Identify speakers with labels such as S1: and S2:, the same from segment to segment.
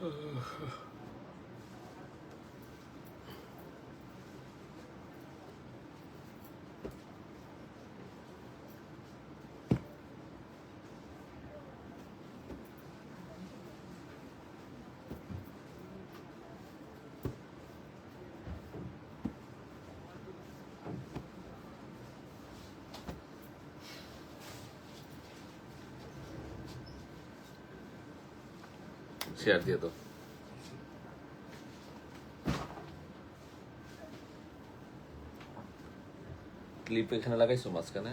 S1: 呃呵呵 share দিয়ে দাও। Clip এখানে লাগাইছো মাঝখানে?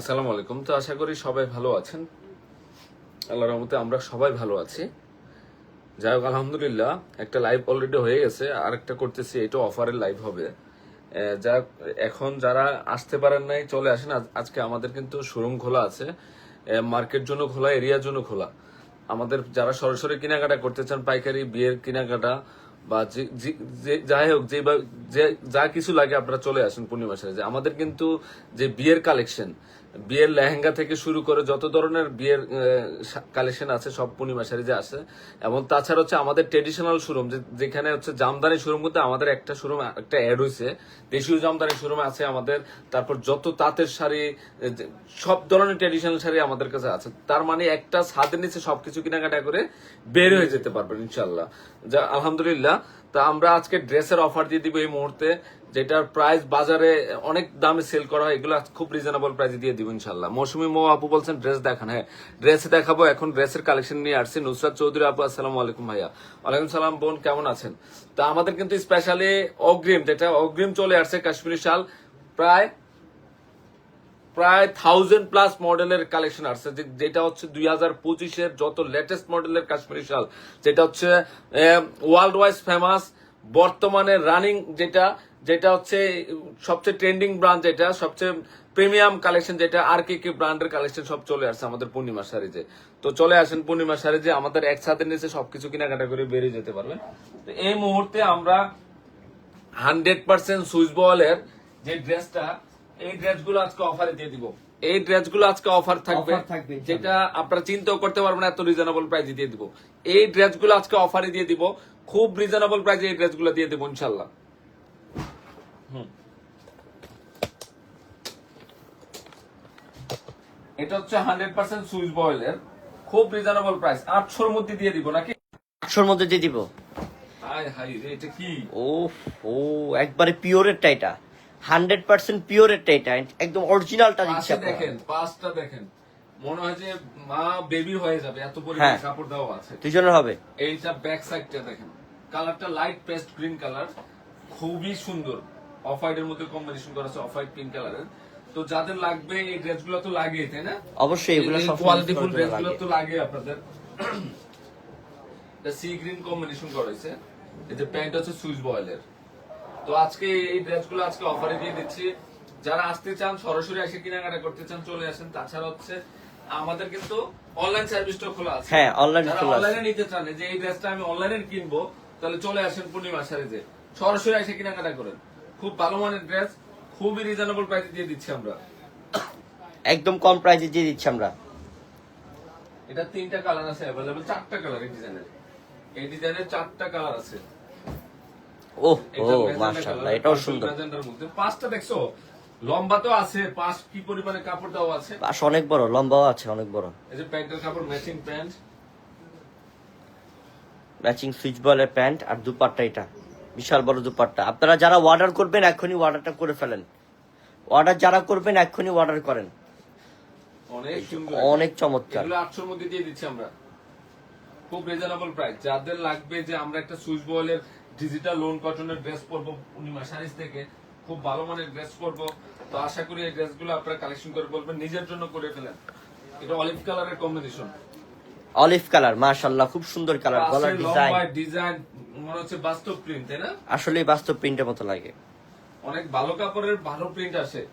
S1: আসসালামু আলাইকুম। তো আশা করি সবাই ভালো আছেন। আল্লাহর রহমতে আমরা সবাই ভালো আছি। যাই হোক, আলহামদুলিল্লাহ, একটা লাইভ অলরেডি হয়ে গেছে। আর একটা করতেছি, এটা অফারের লাইভ হবে। যা এখন যারা আসতে পারেন নাই, চলে আসেন। আজকে আমাদের কিন্তু শোরুম খোলা আছে। মার্কেট জন্য খোলা এরিয়ার জন্য খোলা। আমাদের যারা সরাসরি কেনাকাটা করতে চান, পাইকারি, বিয়ের কেনাকাটা বা যাই হোক, যে- যা কিছু লাগে আপনারা চলে আসেন পূর্ণিমা যে আমাদের কিন্তু যে বিয়ের কালেকশন বিয়ের লেহেঙ্গা থেকে শুরু করে যত ধরনের বিয়ের কালেকশন আছে, সব পূর্ণিমা যে আছে। এবং তাছাড়া হচ্ছে আমাদের ট্রেডিশনাল শোরুম যেখানে হচ্ছে জামদানি শোরুম করতে আমাদের একটা শোরুম একটা অ্যাড হয়েছে দেশীয় জামদানি শোরুম আছে আমাদের। তারপর যত তাঁতের শাড়ি সব ধরনের ট্রেডিশনাল শাড়ি আমাদের কাছে আছে। তার মানে একটা ছাদের নিচে সবকিছু কেনাকাটা করে বের হয়ে যেতে পারবেন ইনশাল্লাহ যা, আলহামদুলিল্লাহ। তা আমরা আজকে ড্রেসের অফার দিয়ে দিব এই মুহূর্তে। যেটার প্রাইস বাজারে অনেক দামে সেল করা হয়, এগুলো খুব রিজনেবল প্রাইসে দিয়ে দিব ইনশাল্লাহ মৌসুমি মো আপু বলছেন ড্রেস দেখান হ্যাঁ। ড্রেস দেখাবো, এখন ড্রেসের কালেকশন নিয়ে আসছি। নুসরাত চৌধুরী আপু, আসসালামু আলাইকুম ভাইয়া। ওয়ালাইকুম সালাম, বোন, কেমন আছেন? তা আমাদের কিন্তু স্পেশালি অগ্রিম, যেটা অগ্রিম চলে আসছে কাশ্মীরি শাল, প্রায় প্রায় থাউজেন্ড প্লাস মডেলের কালেকশন আসছে। যেটা হচ্ছে দুই হাজার পঁচিশের যত লেটেস্ট মডেলের কাশ্মীরি শাল, যেটা হচ্ছে ওয়ার্ল্ড ওয়াইজ ফেমাস বর্তমানে রানিং যেটা যেটা হচ্ছে সবচেয়ে ট্রেন্ডিং ব্রান্ড যেটা সবচেয়ে প্রিমিয়াম কালেকশন যেটা আর কি কি ব্র্যান্ডের কালেকশন সব চলে আসছে আমাদের পূর্ণিমা শাড়িতে তো চলে আসেন পূর্ণিমা শাড়িতে আমাদের একসাথে নিচে সবকিছু কেনাকাটা করে বেরিয়ে যেতে পারবেন তো এই মুহূর্তে আমরা হান্ড্রেড পার্সেন্ট সুইচ বলের যে ড্রেসটা এই ড্রেসগুলো আজকে অফারে দিয়ে দিব এই ড্রেসগুলো আজকে অফার থাকবে। যেটা আপনারা চিন্তাও করতে পারবেন এত রিজনেবল প্রাইসে দিয়ে দিব এই ড্রেসগুলো আজকে অফারে দিয়ে দিব খুব রিজনেবল প্রাইসে এই ড্রেসগুলো দিয়ে দিব ইনশাল্লাহ। এটা হচ্ছে হান্ড্রেড পার্সেন্ট সুইচ বয়েলের খুব রিজনেবল প্রাইস আটশোর মধ্যে দিয়ে দিব নাকি?
S2: আটশোর মধ্যে দিয়ে দিব।
S1: হাই হাই এটা কি?
S2: ও ও একবারে পিওরেরটা এটা। হান্ড্রেড পার্সেন্ট পিওরেরটা এটা। একদম অরিজিনালটা দিচ্ছে।
S1: দেখেন পাঁচটা দেখেন। মনে হয় যে মা বেবি হয়ে যাবে এত পরিমাণ
S2: হ্যাঁ।
S1: কাপড় দেওয়া আছে।
S2: দুজনের হবে।
S1: এইটা ব্যাক সাইডটা দেখেন। কালারটা লাইট পেস্ট গ্রিন কালার খুবই সুন্দর। অফ হোয়াইটের মধ্যে কম্বিনেশন করা আছে অফ হোয়াইট পিঙ্ক কালারের তো যাদের লাগবে এই ড্রেসগুলো তো লাগে তাই না?
S2: অবশ্যই এগুলো সব
S1: ড্রেসগুলো তো লাগে আপনাদের। সি গ্রিন কম্বিনেশন করা হয়েছে। এই যে প্যান্ট হচ্ছে সুইচ বয়েলের। তো আজকে এই ড্রেসগুলো আজকে অফারে দিয়ে দিচ্ছি। যারা আসতে চান সরাসরি এসে কেনাকাটা করতে চান চলে আসেন। তাছাড়া হচ্ছে আমাদের কিন্তু অনলাইন সার্ভিসটা খোলা আছে।
S2: হ্যাঁ,
S1: যারা
S2: খোলা আছে।
S1: অনলাইনে নিতে চান যে এই ড্রেসটা আমি অনলাইনে কিনবো তাহলে চলে আসেন পূর্ণিমা শাড়িতে সরাসরি এসে কেনাকাটা করেন। খুব ভালো মানের ড্রেস খুবই রিজনেবল প্রাইসে দিয়ে দিচ্ছি আমরা।
S2: একদম কম প্রাইসে দিয়ে দিচ্ছি আমরা।
S1: এটা তিনটা কালার আছে অ্যাভেলেবল চারটা কালার এই ডিজাইনের এই ডিজাইনের চারটা কালার আছে।
S2: ও ও মাশাআল্লাহ এটাও সুন্দর।
S1: ম্যাজেন্টার মধ্যে। পাঁচটা দেখছ? লম্বা তো আছে পাঁচ কি পরিমাণে কাপড় দেওয়া আছে?
S2: বাস অনেক বড় লম্বাও আছে অনেক বড়।
S1: এই যে প্যান্টের কাপড় ম্যাচিং প্যান্ট
S2: ম্যাচিং সুইচ বলের প্যান্ট আর দুপাট্টা এটা। বিশাল বড় দুপাট্টা। আপনারা যারা অর্ডার করবেন এখনই অর্ডারটা করে ফেলেন। অর্ডার যারা করবেন এখনই অর্ডার করেন।
S1: অনেক
S2: অনেক চমৎকার।
S1: এগুলো আটশোর মধ্যে দিয়ে দিচ্ছি আমরা। খুব রিজনেবল প্রাইস যাদের লাগবে যে আমরা একটা সুইচ বয়েলের ডিজিটাল লোন কটনের ড্রেস পরবো পূর্ণিমা শাড়িজ থেকে খুব ভালো মানের ড্রেস পরবো। তো আশা করি এই ড্রেসগুলো আপনারা কালেকশন করে বলবেন নিজের জন্য করে ফেলেন। এটা অলিভ কালারের কম্বিনেশন
S2: অলিভ কালার মাশাআল্লাহ খুব সুন্দর কালার গলার ডিজাইন
S1: ডিজাইন মনে হচ্ছে বাস্তব প্রিন্ট তাই না?
S2: আসলে বাস্তব প্রিন্টের মতো লাগে।
S1: অনেক ভালো কাপড়ের ভালো প্রিন্ট আসে।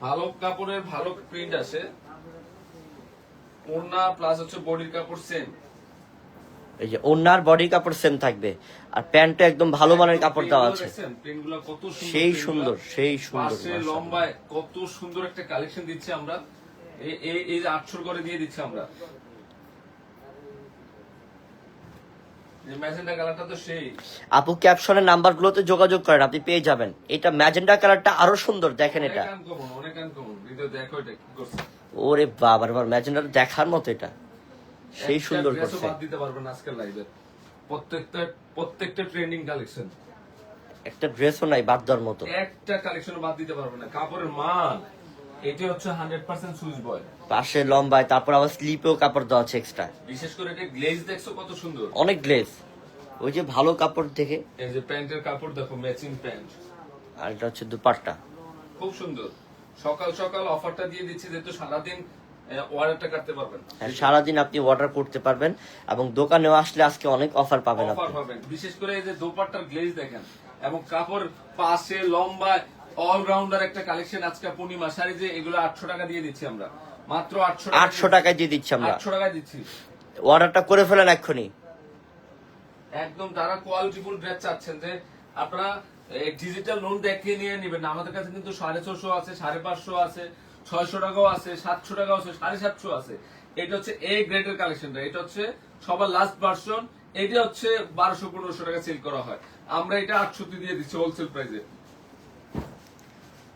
S1: ভালো কাপড়ের ভালো প্রিন্ট আসে। ওড়না প্লাস হচ্ছে বডির কাপড় সেম
S2: এই যে ওনার বডি কাপড় সেম থাকবে। আর প্যান্টটা একদম ভালো মানের কাপড় দেওয়া আছে। সেই সুন্দর সেই সুন্দর
S1: লম্বায় কত সুন্দর একটা কালেকশন দিচ্ছি আমরা। এই- এই এই যে আটশোর করে দিয়ে দিচ্ছি আমরা যে ম্যাজেন্টা কালারটা তো সেই
S2: আপু ক্যাপশনের নাম্বারগুলোতে যোগাযোগ করেন আপনি পেয়ে যাবেন। এটা ম্যাজেন্ডা কালারটা আরও সুন্দর দেখেন এটা। ওরে বাবার বার ম্যাজেন্ডা দেখার মতো এটা। সেই
S1: একটা
S2: সুন্দর করছে।
S1: দিতে পারবেন লাইভে প্রত্যেকটা প্রত্যেকটা ট্রেন্ডিং কালেকশন
S2: একটা ড্রেসও নাই বাদ দেওয়ার মতো।
S1: একটা কালেকশন বাদ দিতে পারবেন না। কাপড়ের মান। এটি হচ্ছে হান্ড্রেড পার্সেন্ট সুইচ বয়
S2: পাশে লম্বায় তারপর আবার স্লিপেও কাপড় দেওয়া আছে এক্সট্রা
S1: বিশেষ করে এটা গ্লেজ দেখছ কত সুন্দর?
S2: অনেক গ্লেস ওই যে ভালো কাপড় দেখে।
S1: এই যে প্যান্টের কাপড় দেখো ম্যাচিং প্যান্ট।
S2: আর এটা হচ্ছে দুপাট্টা।
S1: খুব সুন্দর। সকাল সকাল অফারটা দিয়ে দিচ্ছি যেহেতু সারাদিন কাটতে পারবেন
S2: হ্যাঁ, সারাদিন আপনি অর্ডার করতে পারবেন এবং দোকানে আসলে আজকে অনেক অফার পাবেন
S1: অফার পাবেন। বিশেষ করে এই যে দোপাট্টার গ্লেজ দেখেন এবং কাপড় পাশে লম্বা অলরাউন্ডার একটা কালেকশন আজকে পূর্ণিমা। শাড়ি যে এগুলো আটশো টাকা দিয়ে দিচ্ছি আমরা। মাত্র আটশো
S2: আটশো টাকায় দিয়ে দিচ্ছি আমরা।
S1: আটশো টাকা দিচ্ছি।
S2: অর্ডারটা করে ফেলেন এক্ষুনি।
S1: একদম যারা কোয়ালিটিফুল ড্রেস চাচ্ছেন যে আপনারা ডিজিটাল লোন দেখিয়ে নিয়ে নেবেন আমাদের কাছে কিন্তু সাড়ে ছশো আছে সাড়ে পাঁচশো আছে ছয়শো টাকাও আছে সাতশো টাকাও আছে সাড়ে সাতশো আছে। এটা হচ্ছে এ গ্রেডের কালেকশনটা এটা হচ্ছে সবার লাস্ট ভার্সন এটা হচ্ছে বারোশো পনেরোশো টাকা সেল করা হয়। আমরা এটা আটশোতে দিয়ে দিচ্ছি হোলসেল প্রাইসে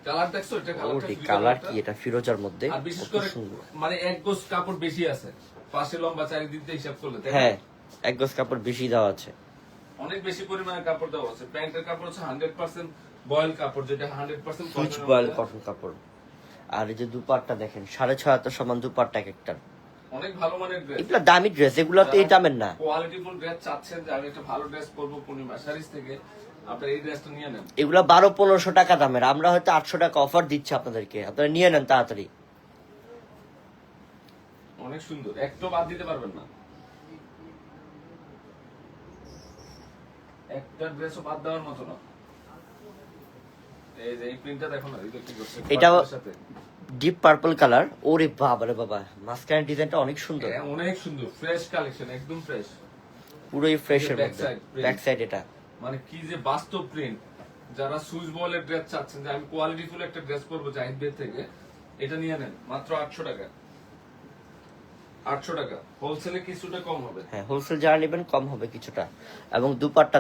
S1: কালার দেখছ? এটা কালারটা
S2: ওটি কালার কি? এটা ফিরোজার মধ্যে
S1: আর বিশেষ করে মানে এক গোছ কাপড় বেশি আছে। পাশে লম্বা চারিদিক দিয়ে হিসাব করলে
S2: হ্যাঁ এক কাপড় বেশি দেওয়া আছে।
S1: অনেক বেশি পরিমাণে কাপড় দেওয়া আছে। প্যান্টের কাপড় হচ্ছে হান্ড্রেড পার্সেন্ট বয়েল কাপড় যেটা hundred percent
S2: Swiss voile cotton কাপড়। আর এই যে দুপাট্টা দেখেন সাড়ে ছয় হাতের সমান দুপাট্টা এক একটা
S1: অনেক ভালো মানের ড্রেস
S2: এগুলো দামি ড্রেস এগুলো তো এই দামের না।
S1: কোয়ালিটিফুল ড্রেস চাচ্ছেন যে আমি একটা ভালো ড্রেস পরবো পূর্ণিমা শাড়িজ থেকে
S2: এগুলো বারো পনেরোশো টাকা দামের। আমরা হয়তো আটশো টাকা অফার দিচ্ছি আপনাদেরকে। আপনারা নিয়ে নেন তাড়াতাড়ি।
S1: অনেক সুন্দর। একটু বাদ দিতে পারবেন না। একটা ড্রেসও বাদ দেওয়ার মতো না। এই যে এই প্রিন্টটা দেখো না এটা কি করছে?
S2: এটা- ডিপ পার্পল কালার ওরে বাবা রে বাবা মাঝখানের ডিজাইনটা অনেক সুন্দর।
S1: হ্যাঁ, অনেক সুন্দর। ফ্রেশ কালেকশন একদম ফ্রেশ
S2: পুরোই ফ্রেশের
S1: back
S2: মধ্যে। ব্যাক সাইড এটা।
S1: মানে কি যে বাস্তব প্রিন্ট যারা সুইচ বলের ড্রেস চাচ্ছেন, যে আমি কোয়ালিটিফুল একটা ড্রেস পরবো জাহিদ থেকে, এটা নিয়ে নেন, মাত্র আটশো টাকা। আটশো টাকা। হোলসেলে কিছুটা কম হবে।
S2: হ্যাঁ হোলসেল নেবেন, কম হবে কিছুটা। এবং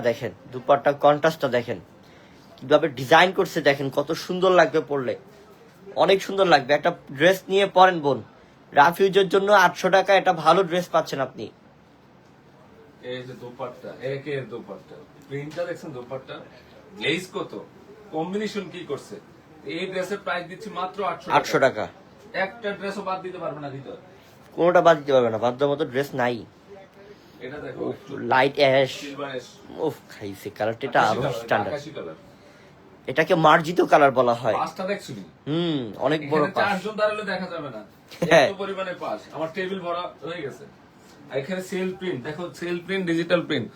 S2: দেখেন দেখেন। ডিজাইন করছে দেখেন, কত সুন্দর লাগবে অনেক সুন্দর লাগবে। একটা ড্রেস নিয়ে পরেন বোন। রাফিউজের জন্য আটশো টাকা ভালো ড্রেস পাচ্ছেন আপনি।
S1: এই যে দোপাট্টা একের দোপাট্টা প্রিন্টটা দেখছেন দোপাট্টা? গ্লেজ কত? কম্বিনেশন কি করছে? এই ড্রেসের প্রাইস দিচ্ছি মাত্র আটশো
S2: আটশো টাকা।
S1: একটা ড্রেসও বাদ দিতে পারবে না ভিতর।
S2: কোনোটা বাদ দিতে পারবে না বাদ দেওয়ার মতো ড্রেস নাই।
S1: এটা দেখো
S2: লাইট অ্যাশ
S1: সিলভার
S2: উফ খাইছে কালারটা এটা আরও স্ট্যান্ডার্ড এটাকে মার্জিত কালার বলা হয়।
S1: পাঁচটা দেখছ
S2: হুম অনেক বড়
S1: চারজন দাঁড়ালে দেখা যাবে না।
S2: হ্যাঁ।
S1: এত পরিমাণে পাস আমার টেবিল ভরা হয়ে গেছে। এখানে সেল প্রিন্ট দেখো সেল প্রিন্ট ডিজিটাল প্রিন্ট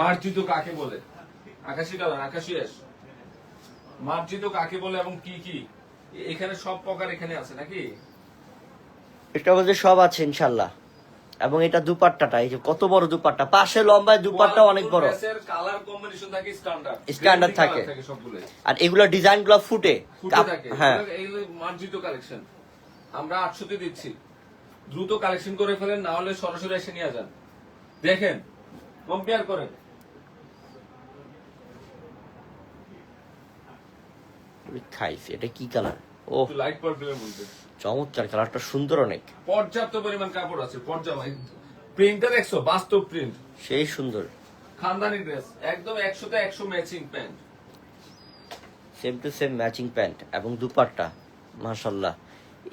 S1: মার্জিত কাকে বলে? আকাশি কালার আকাশি অ্যাশ মার্জিত কাকে বলে এবং কি কি? এখানে সব প্রকার এখানে আছে নাকি?
S2: এটা বলতে সব আছে ইনশাল্লাহ। এবং এটা দুপাট্টাটা এই যে কত বড় দুপাট্টা। পাশে লম্বায় দুপাট্টা অনেক বড়।
S1: কালার কম্বিনেশন থাকে স্ট্যান্ডার্ড
S2: Standard থাকে। আর এগুলা ডিজাইনগুলা ফুটে।
S1: ফুটে থাকে।
S2: হ্যাঁ।
S1: এগুলো মার্জিত কালেকশন আমরা আটশোতে দিচ্ছি। দ্রুত কালেকশন করে ফেলেন না হলে সরাসরি এসে নিয়ে যান। দেখেন কম্পেয়ার করেন।
S2: খাইছে এটা কি কালার ও
S1: লাইট পার্পলের মধ্যে।
S2: চমৎকার কালারটা সুন্দর অনেক।
S1: পর্যাপ্ত পরিমাণ কাপড় আছে পর্যাপ্ত। প্রিন্টটা দেখছ বাস্তব প্রিন্ট
S2: সেই সুন্দর।
S1: খানদানি ড্রেস একদম একশোতে একশো matching pant
S2: same to same matching pant এবং দুপাট্টা মাশাল্লাহ।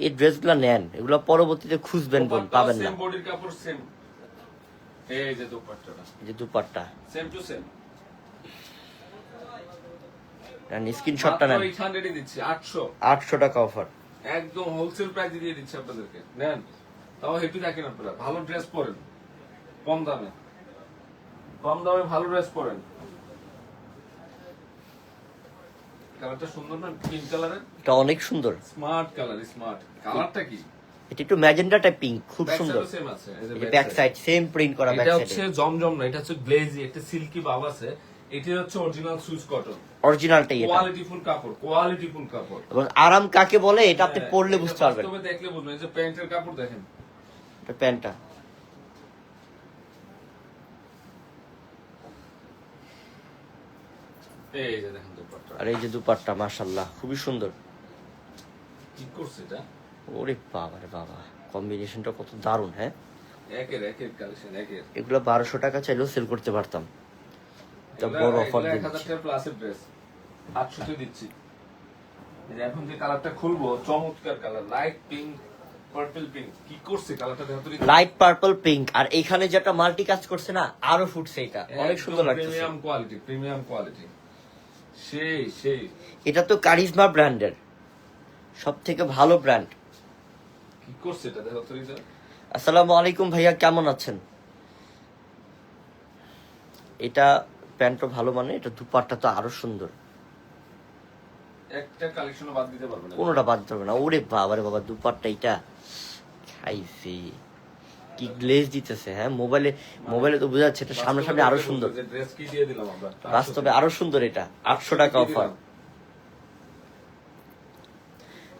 S2: এই ড্রেসগুলো নেন এগুলো পরবর্তীতে খুঁজবেন বোন পাবেন না।
S1: বডির কাপড় সেম এই যে দোপাট্টাটা।
S2: যে দুপাট্টা।
S1: সেম টু সেম
S2: স্ক্রিনশটটা নেন।
S1: এইট হান্ড্রেডই দিচ্ছি আটশো।
S2: আটশো টাকা অফার
S1: একদম হোলসেল প্রাইসে দিয়ে দিচ্ছি আপনাদেরকে। নেন। তাও হেঁটে থাকেন আপনারা। ভালো ড্রেস পরেন। কম দামে। কম দামে ভালো ড্রেস পরেন। কালারটা সুন্দর না? পিঙ্ক কালারের
S2: এটা অনেক সুন্দর।
S1: স্মার্ট কালার স্মার্ট কালারটা কি?
S2: এটা একটু ম্যাজেন্ডা টাইপ পিঙ্ক খুব সুন্দর। ব্যাক সাইড সেম প্রিন্ট করা ব্যাক
S1: এটা হচ্ছে জমজম না এটা হচ্ছে গ্লেজি একটা সিল্কি ভাব আছে। এটা হচ্ছে অরিজিনাল সুইস কটন
S2: অরিজিনালটাই এটা।
S1: কোয়ালিটিফুল কাপড় কোয়ালিটিফুল কাপড়।
S2: এবং আরাম কাকে বলে এটা আপনি
S1: হ্যাঁ,
S2: পরলে বুঝতে পারবেন।
S1: বাস্তবে দেখলে বুঝবেন এই যে প্যান্টের কাপড় দেখেন।
S2: এটা প্যান্টটা।
S1: এই যে দেখেন।
S2: আর এই যে দুপাট্টা মাশাল্লাহ খুবই সুন্দর।
S1: কি করছে এটা?
S2: ওরে বাবা রে বাবা কম্বিনেশনটা কত দারুণ হ্যাঁ?
S1: একের একের কালেকশন একের।
S2: এগুলো বারোশো টাকা চাইলেও সেল করতে পারতাম। বড় অফার দিচ্ছি।
S1: প্লাসের ড্রেস আটশোতে দিচ্ছি। এখন যে কালারটা খুলবো চমৎকার colour light pink purple pink কি করছে কালারটা
S2: লাইট পার্পল পিঙ্ক আর এখানে যেটা মাল্টি কাজ করছে না আরও ফুটছে এটা অনেক সুন্দর লাগছে
S1: প্রিমিয়াম কোয়ালিটি প্রিমিয়াম কোয়ালিটি
S2: এটা তো কারিজমা ব্র্যান্ডের সব থেকে ভালো ব্র্যান্ড
S1: কি করছে এটা? দেখো তো
S2: আসসালামু আলাইকুম ভাইয়া কেমন আছেন? এটা প্যান্টটা ভালো মানে এটা দুপাট্টা তো আরও সুন্দর।
S1: একটা কালেকশনও বাদ দিতে পারবে না।
S2: কোনোটা বাদ দিতে না। ওরে বাবা রে বাবা দুপাট্টা এটা। খাইছে কি গ্লেজ দিতেছে হ্যাঁ? মোবাইলে মোবাইলে তো বোঝা যাচ্ছে এটা সামনাসামনি আরও সুন্দর। বাস্তবে আরও সুন্দর এটা। আটশো টাকা অফার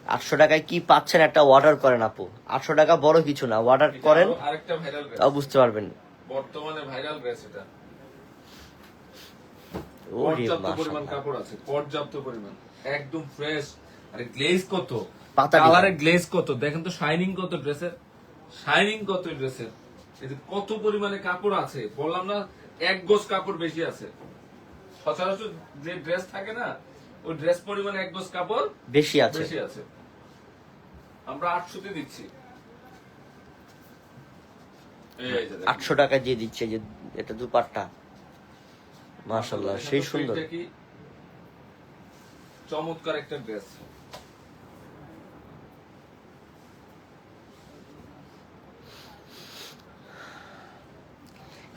S2: আটশো টাকায় কি পাচ্ছেন একটা অর্ডার করেন আপু? আটশো টাকা বড় কিছু না অর্ডার করেন।
S1: আরেকটা ভাইরাল ড্রেস
S2: তাও বুঝতে পারবেন।
S1: বর্তমানে ভাইরাল ড্রেস এটা। পর্যাপ্ত পরিমাণ কাপড় আছে পর্যাপ্ত পরিমাণ। একদম ফ্রেশ আরে গ্লেজ কত? কালারের গ্লেজ কত? দেখেন তো শাইনিং কত ড্রেসের শাইনিং কত ড্রেসের এই যে কত পরিমাণে কাপড় আছে? বললাম না এক গোজ কাপড় বেশি আছে। সচরাচর যে ড্রেস থাকে না ওই ড্রেস পরিমাণে এক গোজ কাপড়
S2: বেশি আছে।
S1: বেশি আছে। আমরা আটশোতে দিচ্ছি।
S2: আটশো টাকা দিয়ে দিচ্ছে যে এটা দুপাট্টা। মাশাল্লাহ সেই সুন্দর?
S1: চমৎকার একটা ড্রেস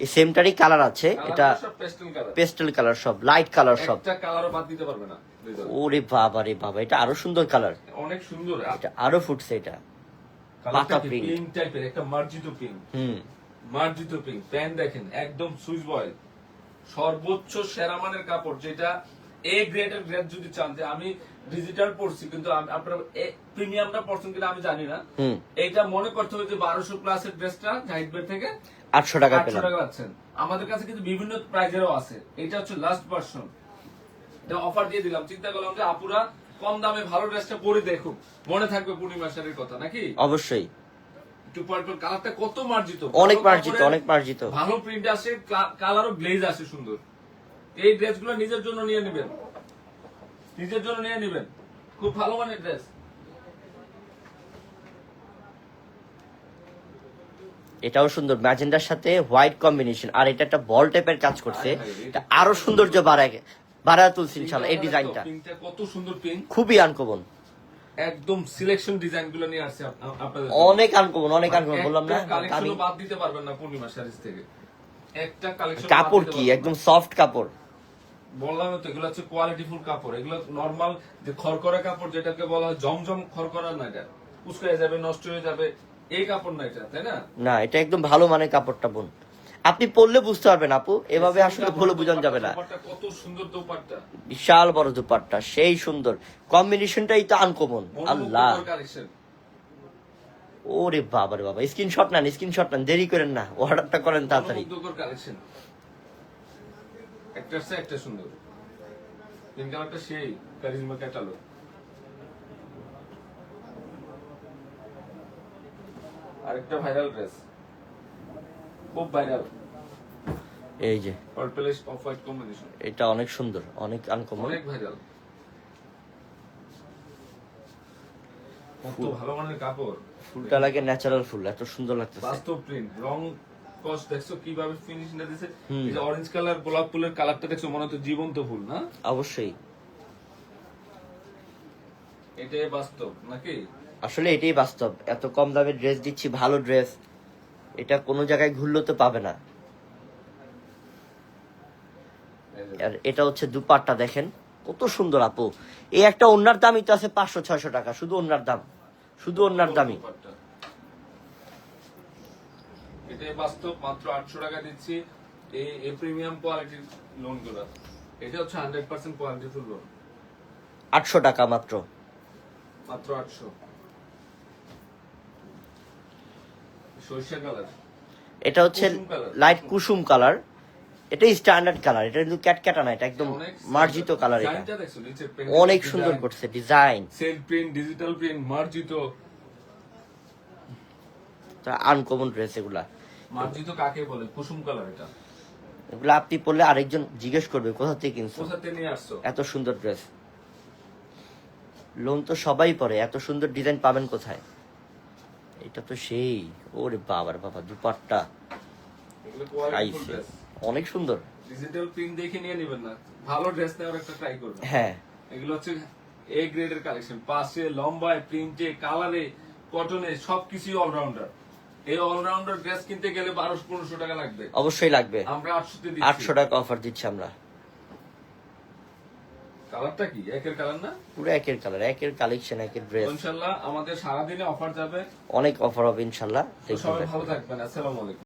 S2: এই সেমটারই কালার আছে। এটা
S1: পেস্টেল কালার
S2: সব লাইট কালার সব।
S1: বাদ দিতে পারবে না
S2: ওরে বাবা রে বাবা এটা আরও সুন্দর কালার
S1: অনেক সুন্দর।
S2: এটা আরও ফুটছে এটা। পাতা।
S1: পিঙ্ক টাইপের একটা মার্জিত পিঙ্ক
S2: হুম।
S1: মার্জিত পিঙ্ক প্যান্ট দেখেন একদম সুইচ বয়েল সর্বোচ্চ সেরামানের কাপড় যেটা এ গ্রেডের গ্রেড যদি চান যে আমি ডিজিটাল পড়ছি কিন্তু আপনারা প্রিমিয়ামটা পড়ছেন কিনা আমি জানি না। এইটা মনে করতে হবে যে বারোশো প্লাসের ড্রেসটা জাহিদ বের থেকে
S2: আটশো টাকা
S1: আটশো টাকা পাচ্ছেন। আমাদের কাছে কিন্তু বিভিন্ন প্রাইজেরও আছে। এটা হচ্ছে লাস্ট ভার্সন এটা অফার দিয়ে দিলাম। চিন্তা করলাম যে আপুরা কম দামে ভালো ড্রেসটা পরে দেখুক। মনে থাকবে পূর্ণিমা শাড়ির কথা নাকি?
S2: অবশ্যই।
S1: টু পার্পল কালারটা কত মার্জিত?
S2: অনেক মার্জিত অনেক মার্জিত।
S1: ভালো প্রিন্ট আসে কালারও গ্লেজ আসে সুন্দর। এই ড্রেসগুলো নিজের জন্য নিয়ে নেবেন। নিজের জন্য নিয়ে নেবেন। খুব ভালো মানের ড্রেস।
S2: এটাও সুন্দর। ম্যাজেন্ডার সাথে হোয়াইট কম্বিনেশন। আর এটা একটা বল টাইপের কাজ করছে। এটা আরও সৌন্দর্য বাড়ায় বাড়ায় তুলছে ইনশাল্লাহ এই ডিজাইনটা।
S1: কত সুন্দর পিঙ্ক
S2: খুবই আনকমন
S1: একদম সিলেকশন ডিজাইনগুলো নিয়ে আসছে আপনাদের
S2: অনেক আনকমন অনেক আনকমন বললাম না?
S1: ও বাদ দিতে পারবেন না পূর্ণিমা থেকে। একটা কালেকশন
S2: কাপড় কি? একদম সফট কাপড়।
S1: বললাম তো এগুলো হচ্ছে কোয়ালিটি ফুল কাপড়। এগুলো নর্মাল যে খড়করা কাপড় যেটাকে বলা হয় জমজম খড়করা না এটা? উস্কায় যাবে নষ্ট হয়ে যাবে এই কাপড় না এটা তাই না?
S2: না এটা একদম ভালো মানের কাপড়টা বোন। আপনি পরলে বুঝতে পারবেন আপু এভাবে আসলে ভুলে বোঝানো যাবে না।
S1: কত সুন্দর দোপাট্টা।
S2: বিশাল বড় দুপাট্টা সেই সুন্দর। কম্বিনেশনটাই তো আনকমন আল্লাহ। ওরে বাবা রে বাবা স্ক্রিনশট নেন স্ক্রিনশট নেন দেরি করেন না অর্ডারটা করেন তাড়াতাড়ি।
S1: কালেকশন একটা একটা সুন্দর। পিঙ্ক কালারটা সেই কারিজমা ক্যাটালগ আরেকটা ভাইরাল ড্রেস খুব ভাইরাল
S2: এই যে।
S1: পার্পলিশ অফ হোয়াইট কম্বিনেশন
S2: এটা অনেক সুন্দর অনেক আনকমন
S1: অনেক ভাইরাল কত ভালো মানের কাপড়।
S2: ফুলটা লাগে ন্যাচারাল ফুল এত সুন্দর লাগতেছে।
S1: বাস্তব প্রিন্ট রং কস দেখছ কীভাবে ফিনিশিংটা
S2: হুম।
S1: এই যে অরেঞ্জ কালার গোলাপ ফুলের কালারটা দেখছ? মনে হচ্ছে জীবন্ত ফুল না?
S2: অবশ্যই।
S1: এটাই বাস্তব নাকি?
S2: আসলে এটাই বাস্তব। এত কম দামে ড্রেস দিচ্ছি ভালো ড্রেস এটা কোনো জায়গায় ঘুরলেও তো পাবে না। আর এটা হচ্ছে দুপাট্টা দেখেন। কত সুন্দর আপু। এই একটা ওনার দামই তো আছে পাঁচশো ছয়শো টাকা শুধু ওনার দাম। শুধু ওনার দামই।
S1: এটাই বাস্তব মাত্র আটশো টাকা দিচ্ছি এই এই প্রিমিয়াম কোয়ালিটির এটা হচ্ছে হান্ড্রেড পার্সেন্ট কোয়ালিটিফুল লোন
S2: আটশো টাকা মাত্র।
S1: মাত্র আটশো। সরিষা কালার
S2: এটা হচ্ছে লাইট কুসুম কালার এটা স্ট্যান্ডার্ড কালার এটা কিন্তু ক্যাটক্যাটা না এটা একদম মার্জিত কালার এটা। অনেক সুন্দর করছে design
S1: self print digital print মার্জিত।
S2: আনকমন ড্রেস এগুলা।
S1: মার্জিত কাকে বলে? কুসুম কালার এটা।
S2: এগুলা আপনি পরলে আরেকজন জিজ্ঞেস করবে কোথা থেকে কিনছো?
S1: কোথাতে নিয়ে আসছো?
S2: এত সুন্দর ড্রেস। লোন তো সবাই পরে এত সুন্দর ডিজাইন পাবেন কোথায়? এটা তো সেই ওরে বাবার বাবা দুপাট্টা। অনেক সুন্দর।
S1: ডিজিটাল প্রিন্ট দেখে নিয়ে নেবেন না। ভালো ড্রেস নেওয়ার একটা ট্রাই করবেন।
S2: হ্যাঁ।
S1: এগুলো হচ্ছে এ গ্রেডের কালেকশন পাশে লম্বায় প্রিন্টে কালারে কটনে সবকিছুই অলরাউন্ডার এই অলরাউন্ডার ড্রেস কিনতে গেলে বারোশো পনেরোশো টাকা লাগবে।
S2: অবশ্যই লাগবে।
S1: আমরা আটশোতে
S2: আটশো টাকা অফার দিচ্ছি আমরা।
S1: কালারটা কি? একের কালার না?
S2: পুরো একের কালার একের কালেকশন একের ড্রেস
S1: ইনশাল্লাহ আমাদের সারাদিনে অফার যাবে।
S2: অনেক অফার হবে ইনশাল্লাহ।
S1: সবাই ভালো থাকবেন। আসসালামু আলাইকুম।